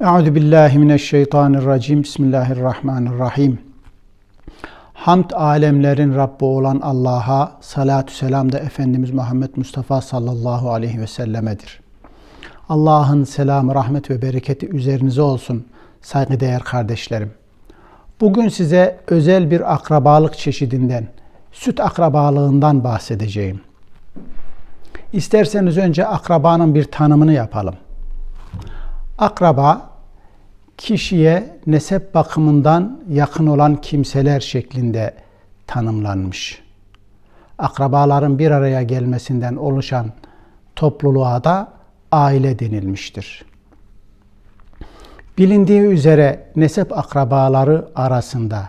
Euzu billahi mineşşeytanirracim. Bismillahirrahmanirrahim. Hamd alemlerin Rabbi olan Allah'a salatü selam da Efendimiz Muhammed Mustafa sallallahu aleyhi ve sellemedir. Allah'ın selamı, rahmet ve bereketi üzerinize olsun saygıdeğer kardeşlerim. Bugün size özel bir akrabalık çeşidinden, süt akrabalığından bahsedeceğim. İsterseniz önce akrabanın bir tanımını yapalım. Akraba, kişiye nesep bakımından yakın olan kimseler şeklinde tanımlanmış. Akrabaların bir araya gelmesinden oluşan topluluğa da aile denilmiştir. Bilindiği üzere nesep akrabaları arasında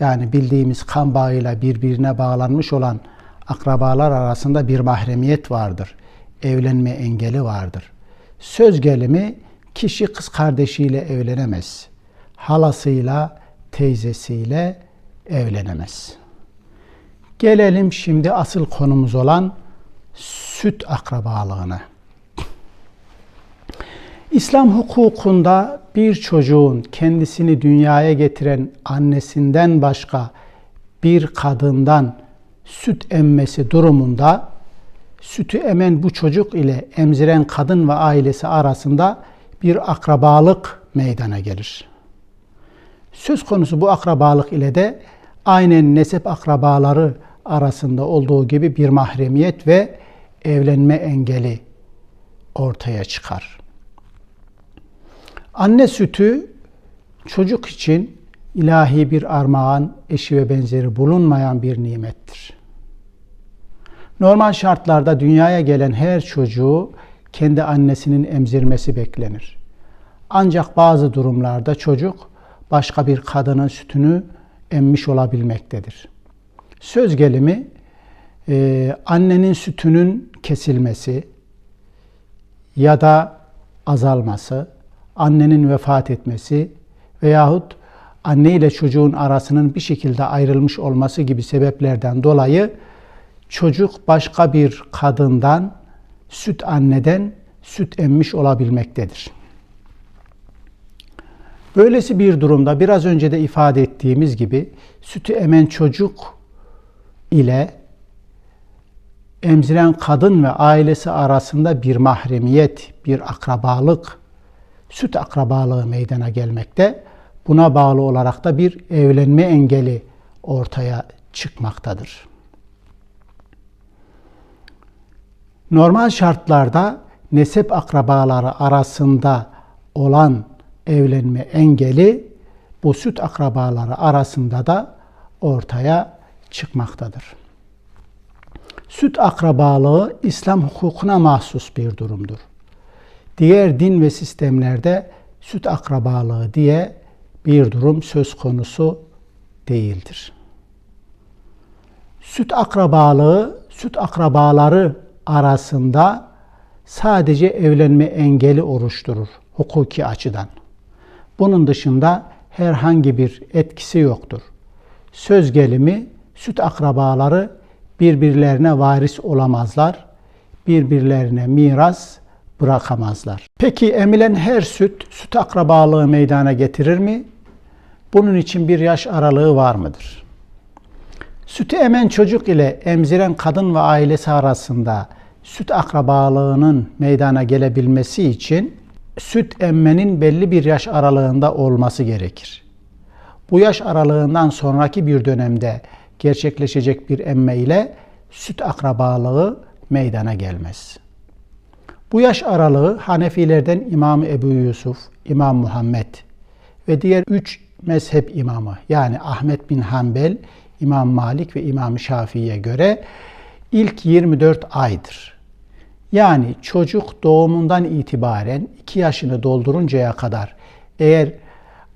yani bildiğimiz kan bağıyla birbirine bağlanmış olan akrabalar arasında bir mahremiyet vardır. Evlenme engeli vardır. Söz gelimi kişi kız kardeşiyle evlenemez. Halasıyla, teyzesiyle evlenemez. Gelelim şimdi asıl konumuz olan süt akrabalığına. İslam hukukunda bir çocuğun kendisini dünyaya getiren annesinden başka bir kadından süt emmesi durumunda sütü emen bu çocuk ile emziren kadın ve ailesi arasında bir akrabalık meydana gelir. Söz konusu bu akrabalık ile de aynen nesep akrabaları arasında olduğu gibi bir mahremiyet ve evlenme engeli ortaya çıkar. Anne sütü çocuk için ilahi bir armağan, eşi ve benzeri bulunmayan bir nimettir. Normal şartlarda dünyaya gelen her çocuğu kendi annesinin emzirmesi beklenir. Ancak bazı durumlarda çocuk başka bir kadının sütünü emmiş olabilmektedir. Söz gelimi e, annenin sütünün kesilmesi ya da azalması, annenin vefat etmesi veyahut anne ile çocuğun arasının bir şekilde ayrılmış olması gibi sebeplerden dolayı çocuk başka bir kadından, süt anneden süt emmiş olabilmektedir. Böylesi bir durumda biraz önce de ifade ettiğimiz gibi sütü emen çocuk ile emziren kadın ve ailesi arasında bir mahremiyet, bir akrabalık, süt akrabalığı meydana gelmekte. Buna bağlı olarak da bir evlenme engeli ortaya çıkmaktadır. Normal şartlarda nesep akrabaları arasında olan evlenme engeli bu süt akrabaları arasında da ortaya çıkmaktadır. Süt akrabalığı İslam hukukuna mahsus bir durumdur. Diğer din ve sistemlerde süt akrabalığı diye bir durum söz konusu değildir. Süt akrabalığı, süt akrabaları arasında sadece evlenme engeli oluşturur hukuki açıdan. Bunun dışında herhangi bir etkisi yoktur. Söz gelimi süt akrabaları birbirlerine varis olamazlar. Birbirlerine miras bırakamazlar. Peki emilen her süt süt akrabalığı meydana getirir mi? Bunun için bir yaş aralığı var mıdır? Sütü emen çocuk ile emziren kadın ve ailesi arasında süt akrabalığının meydana gelebilmesi için süt emmenin belli bir yaş aralığında olması gerekir. Bu yaş aralığından sonraki bir dönemde gerçekleşecek bir emme ile süt akrabalığı meydana gelmez. Bu yaş aralığı Hanefilerden İmam Ebu Yusuf, İmam Muhammed ve diğer üç mezhep imamı yani Ahmet bin Hanbel, İmam Malik ve İmam Şafii'ye göre ilk 24 aydır. Yani çocuk doğumundan itibaren 2 yaşını dolduruncaya kadar eğer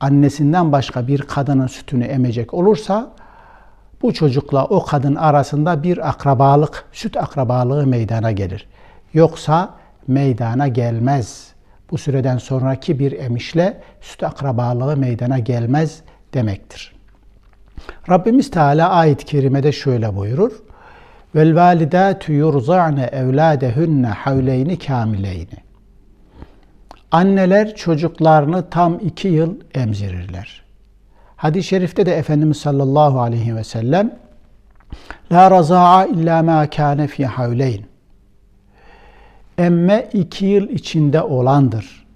annesinden başka bir kadının sütünü emecek olursa bu çocukla o kadın arasında bir akrabalık, süt akrabalığı meydana gelir. Yoksa meydana gelmez. Bu süreden sonraki bir emişle süt akrabalığı meydana gelmez demektir. Rabbimiz Teala ayet-i kerimede şöyle buyurur. Vel validatu yurza'ne evladehunne havleyni kamileyni. Anneler çocuklarını tam iki yıl emzirirler. Hadis-i şerifte de Efendimiz sallallahu aleyhi ve sellem La raza'a illa ma kâne fi havleyn. Emme iki yıl içinde olandır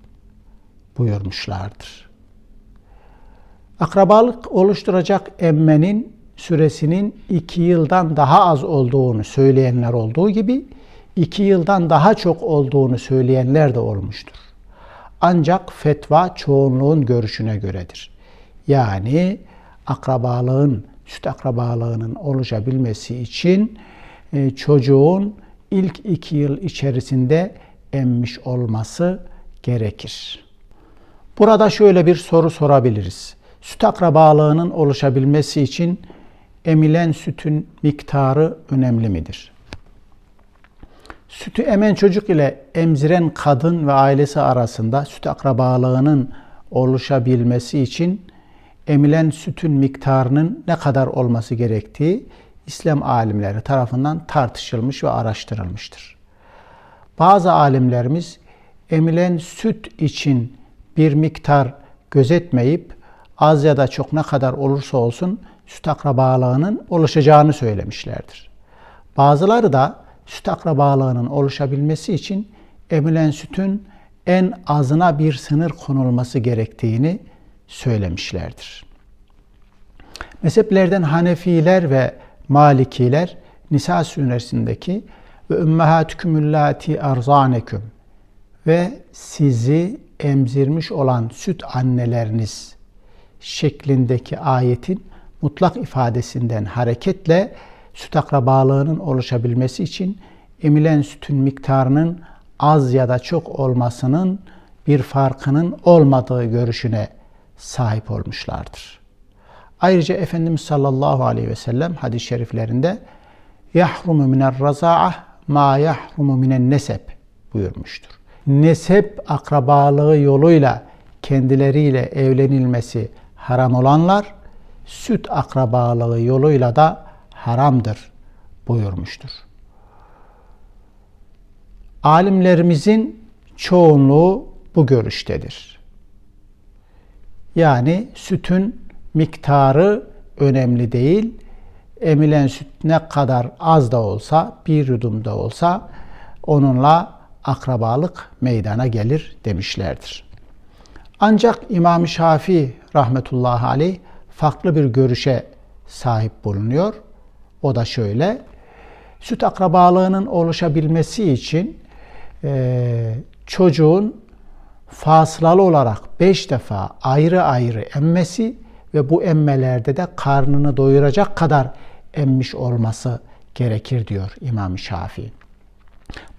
buyurmuşlardır. Akrabalık oluşturacak emmenin süresinin iki yıldan daha az olduğunu söyleyenler olduğu gibi iki yıldan daha çok olduğunu söyleyenler de olmuştur. Ancak fetva çoğunluğun görüşüne göredir. Yani akrabalığın, süt akrabalığının oluşabilmesi için e, çocuğun ilk iki yıl içerisinde emmiş olması gerekir. Burada şöyle bir soru sorabiliriz. Süt akrabalığının oluşabilmesi için emilen sütün miktarı önemli midir? Sütü emen çocuk ile emziren kadın ve ailesi arasında süt akrabalığının oluşabilmesi için emilen sütün miktarının ne kadar olması gerektiği İslam alimleri tarafından tartışılmış ve araştırılmıştır. Bazı alimlerimiz emilen süt için bir miktar gözetmeyip az ya da çok ne kadar olursa olsun süt akrabalığının oluşacağını söylemişlerdir. Bazıları da süt akrabalığının oluşabilmesi için emilen sütün en azına bir sınır konulması gerektiğini söylemişlerdir. Mezheplerden Hanefiler ve Malikiler Nisa suresindeki ve ümmehatükümüllati arzaneküm ve sizi emzirmiş olan süt anneleriniz şeklindeki ayetin mutlak ifadesinden hareketle süt akrabalığının oluşabilmesi için emilen sütün miktarının az ya da çok olmasının bir farkının olmadığı görüşüne sahip olmuşlardır. Ayrıca Efendimiz sallallahu aleyhi ve sellem hadis-i şeriflerinde yahrumu miner raza'ah ma yahrumu minen nesep buyurmuştur. Nesep akrabalığı yoluyla kendileriyle evlenilmesi haram olanlar süt akrabalığı yoluyla da haramdır buyurmuştur. Alimlerimizin çoğunluğu bu görüştedir. Yani sütün miktarı önemli değil. Emilen süt ne kadar az da olsa, bir yudum da olsa onunla akrabalık meydana gelir demişlerdir. Ancak İmam Şafii rahmetullahi aleyh farklı bir görüşe sahip bulunuyor. O da şöyle. Süt akrabalığının oluşabilmesi için e, çocuğun fasılalı olarak beş defa ayrı ayrı emmesi ve bu emmelerde de karnını doyuracak kadar emmiş olması gerekir diyor İmam Şafii.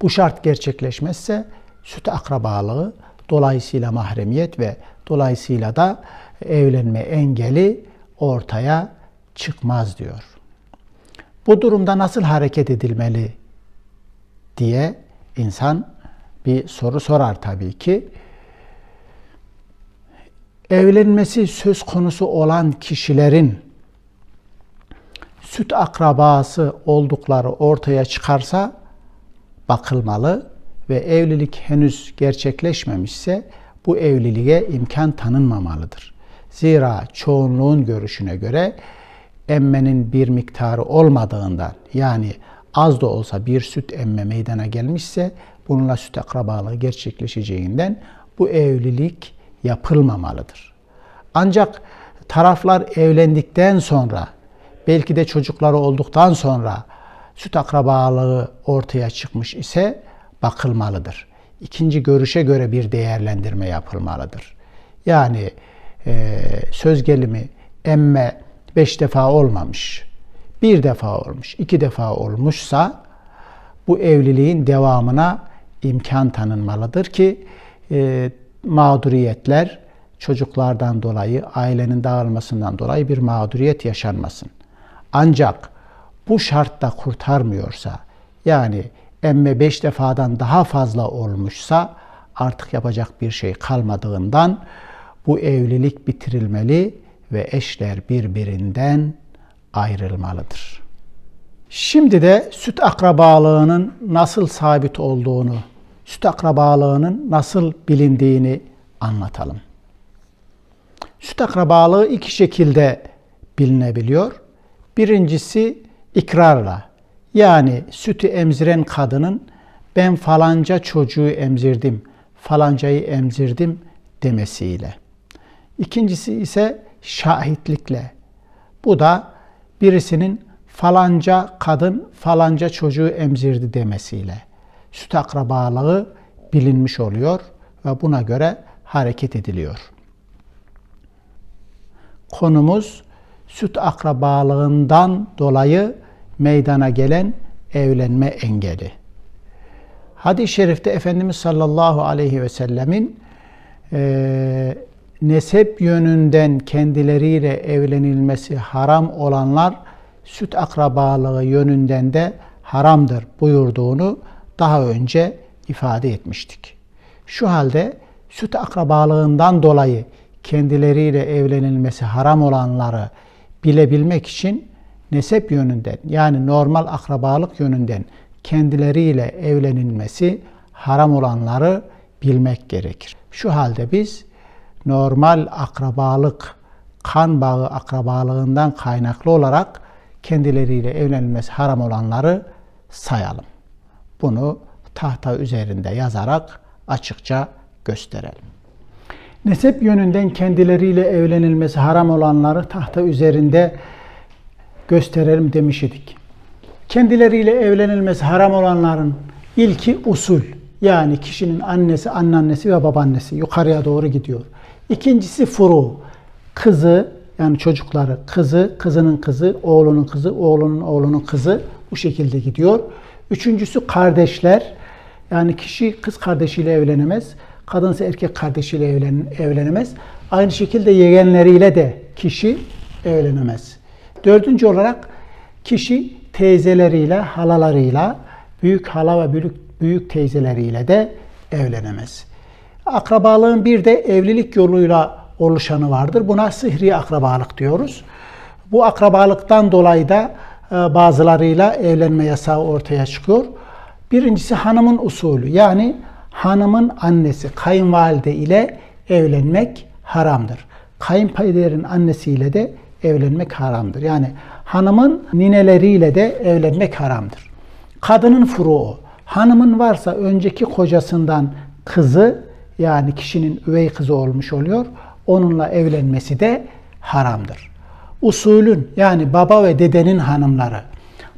Bu şart gerçekleşmezse süt akrabalığı dolayısıyla mahremiyet ve dolayısıyla da evlenme engeli ortaya çıkmaz diyor. Bu durumda nasıl hareket edilmeli diye insan bir soru sorar tabii ki. Evlenmesi söz konusu olan kişilerin süt akrabası oldukları ortaya çıkarsa bakılmalı ve evlilik henüz gerçekleşmemişse bu evliliğe imkan tanınmamalıdır. Zira çoğunluğun görüşüne göre emmenin bir miktarı olmadığından yani az da olsa bir süt emme meydana gelmişse bununla süt akrabalığı gerçekleşeceğinden bu evlilik yapılmamalıdır. Ancak taraflar evlendikten sonra belki de çocukları olduktan sonra süt akrabalığı ortaya çıkmış ise bakılmalıdır. İkinci görüşe göre bir değerlendirme yapılmalıdır. Yani e, söz gelimi emme beş defa olmamış, bir defa olmuş, iki defa olmuşsa bu evliliğin devamına imkan tanınmalıdır ki e, mağduriyetler çocuklardan dolayı, ailenin dağılmasından dolayı bir mağduriyet yaşanmasın. Ancak bu şartta kurtarmıyorsa, yani emme beş defadan daha fazla olmuşsa artık yapacak bir şey kalmadığından bu evlilik bitirilmeli ve eşler birbirinden ayrılmalıdır. Şimdi de süt akrabalığının nasıl sabit olduğunu süt akrabalığının nasıl bilindiğini anlatalım. Süt akrabalığı iki şekilde bilinebiliyor. Birincisi ikrarla. Yani sütü emziren kadının ben falanca çocuğu emzirdim, falancayı emzirdim demesiyle. İkincisi ise şahitlikle. Bu da birisinin falanca kadın falanca çocuğu emzirdi demesiyle. Süt akrabalığı bilinmiş oluyor ve buna göre hareket ediliyor. Konumuz süt akrabalığından dolayı meydana gelen evlenme engeli. Hadis-i şerifte Efendimiz sallallahu aleyhi ve sellemin e, nesep yönünden kendileriyle evlenilmesi haram olanlar süt akrabalığı yönünden de haramdır buyurduğunu daha önce ifade etmiştik. Şu halde süt akrabalığından dolayı kendileriyle evlenilmesi haram olanları bilebilmek için nesep yönünden yani normal akrabalık yönünden kendileriyle evlenilmesi haram olanları bilmek gerekir. Şu halde biz normal akrabalık, kan bağı akrabalığından kaynaklı olarak kendileriyle evlenilmesi haram olanları sayalım. Bunu tahta üzerinde yazarak açıkça gösterelim. Nesep yönünden kendileriyle evlenilmesi haram olanları tahta üzerinde gösterelim demiş idik. Kendileriyle evlenilmesi haram olanların ilki usul. Yani kişinin annesi, anneannesi ve babaannesi yukarıya doğru gidiyor. İkincisi furu. Kızı yani çocukları, kızı, kızının kızı, oğlunun kızı, oğlunun oğlunun kızı bu şekilde gidiyor. Üçüncüsü kardeşler. Yani kişi kız kardeşiyle evlenemez. Kadınsa erkek kardeşiyle evlen, evlenemez. Aynı şekilde yeğenleriyle de kişi evlenemez. Dördüncü olarak kişi teyzeleriyle, halalarıyla, büyük hala ve büyük, büyük teyzeleriyle de evlenemez. Akrabalığın bir de evlilik yoluyla oluşanı vardır. Buna sihri akrabalık diyoruz. Bu akrabalıktan dolayı da e, bazılarıyla evlenme yasağı ortaya çıkıyor. Birincisi hanımın usulü yani hanımın annesi kayınvalide ile evlenmek haramdır. Kayınpederin annesiyle de evlenmek haramdır. Yani hanımın nineleriyle de evlenmek haramdır. Kadının furuğu. Hanımın varsa önceki kocasından kızı yani kişinin üvey kızı olmuş oluyor. Onunla evlenmesi de haramdır. Usulün yani baba ve dedenin hanımları.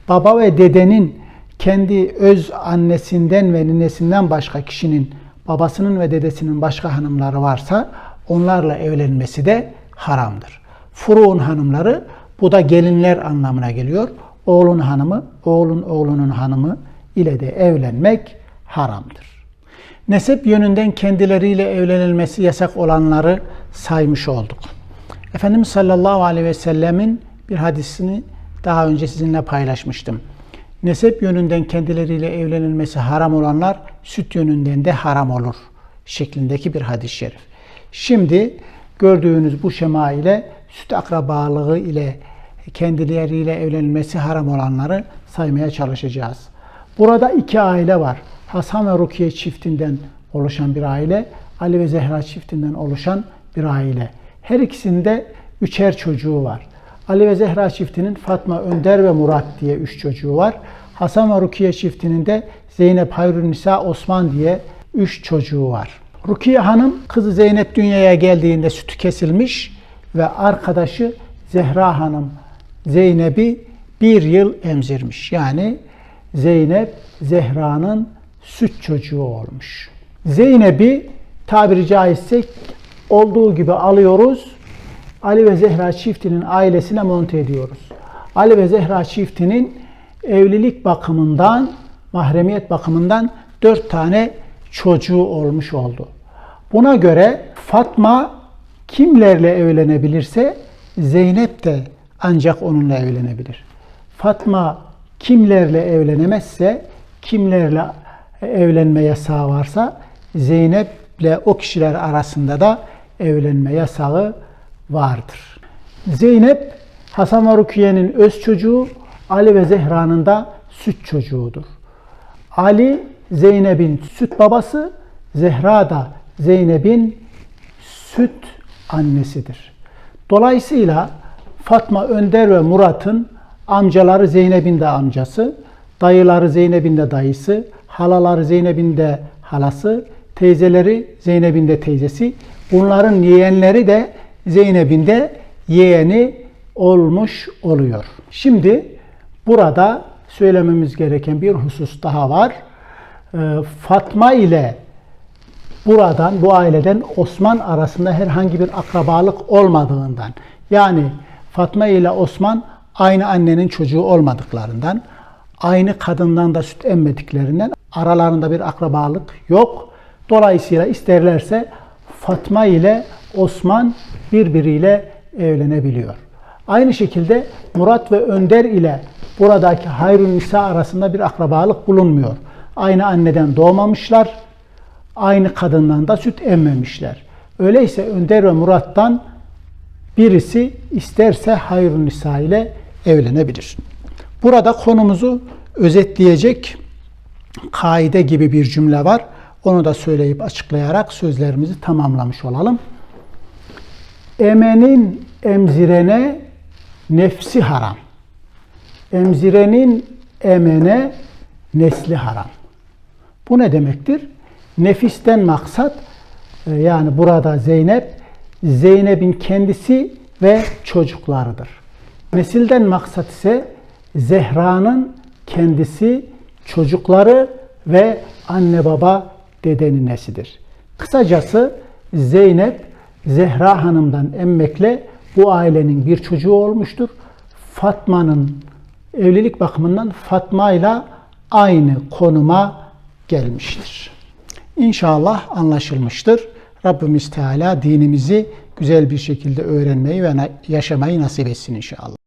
Baba ve dedenin kendi öz annesinden ve ninesinden başka kişinin babasının ve dedesinin başka hanımları varsa onlarla evlenmesi de haramdır. Furu'un hanımları bu da gelinler anlamına geliyor. Oğlun hanımı, oğlun oğlunun hanımı ile de evlenmek haramdır. Nesep yönünden kendileriyle evlenilmesi yasak olanları saymış olduk. Efendimiz sallallahu aleyhi ve sellemin bir hadisini daha önce sizinle paylaşmıştım. Nesep yönünden kendileriyle evlenilmesi haram olanlar süt yönünden de haram olur şeklindeki bir hadis-i şerif. Şimdi gördüğünüz bu şema ile süt akrabalığı ile kendileriyle evlenilmesi haram olanları saymaya çalışacağız. Burada iki aile var. Hasan ve Rukiye çiftinden oluşan bir aile, Ali ve Zehra çiftinden oluşan bir aile. Her ikisinde üçer çocuğu var. Ali ve Zehra çiftinin Fatma, Önder ve Murat diye üç çocuğu var. Hasan ve Rukiye çiftinin de Zeynep, Hayrun Nisa, Osman diye üç çocuğu var. Rukiye Hanım kızı Zeynep dünyaya geldiğinde sütü kesilmiş ve arkadaşı Zehra Hanım Zeynep'i bir yıl emzirmiş. Yani Zeynep Zehra'nın süt çocuğu olmuş. Zeynep'i tabiri caizse olduğu gibi alıyoruz. Ali ve Zehra çiftinin ailesine monte ediyoruz. Ali ve Zehra çiftinin evlilik bakımından, mahremiyet bakımından dört tane çocuğu olmuş oldu. Buna göre Fatma kimlerle evlenebilirse Zeynep de ancak onunla evlenebilir. Fatma kimlerle evlenemezse, kimlerle evlenme yasağı varsa Zeynep'le o kişiler arasında da evlenme yasağı vardır. Zeynep Hasan ve öz çocuğu, Ali ve Zehra'nın da süt çocuğudur. Ali Zeynep'in süt babası, Zehra da Zeynep'in süt annesidir. Dolayısıyla Fatma Önder ve Murat'ın amcaları Zeynep'in de amcası, dayıları Zeynep'in de dayısı, halaları Zeynep'in de halası, teyzeleri Zeynep'in de teyzesi, bunların yeğenleri de Zeynep'in de yeğeni olmuş oluyor. Şimdi burada söylememiz gereken bir husus daha var. Ee, Fatma ile buradan bu aileden Osman arasında herhangi bir akrabalık olmadığından yani Fatma ile Osman aynı annenin çocuğu olmadıklarından aynı kadından da süt emmediklerinden aralarında bir akrabalık yok. Dolayısıyla isterlerse Fatma ile Osman birbiriyle evlenebiliyor. Aynı şekilde Murat ve Önder ile buradaki Hayrun Nisa arasında bir akrabalık bulunmuyor. Aynı anneden doğmamışlar, aynı kadından da süt emmemişler. Öyleyse Önder ve Murat'tan birisi isterse Hayrun Nisa ile evlenebilir. Burada konumuzu özetleyecek kaide gibi bir cümle var. Onu da söyleyip açıklayarak sözlerimizi tamamlamış olalım. Emenin emzirene nefsi haram. Emzirenin emene nesli haram. Bu ne demektir? Nefisten maksat e, yani burada Zeynep, Zeynep'in kendisi ve çocuklarıdır. Nesilden maksat ise Zehra'nın kendisi, çocukları ve anne baba dedenin nesidir. Kısacası Zeynep Zehra Hanım'dan emmekle bu ailenin bir çocuğu olmuştur. Fatma'nın evlilik bakımından Fatma ile aynı konuma gelmiştir. İnşallah anlaşılmıştır. Rabbimiz Teala dinimizi güzel bir şekilde öğrenmeyi ve yaşamayı nasip etsin inşallah.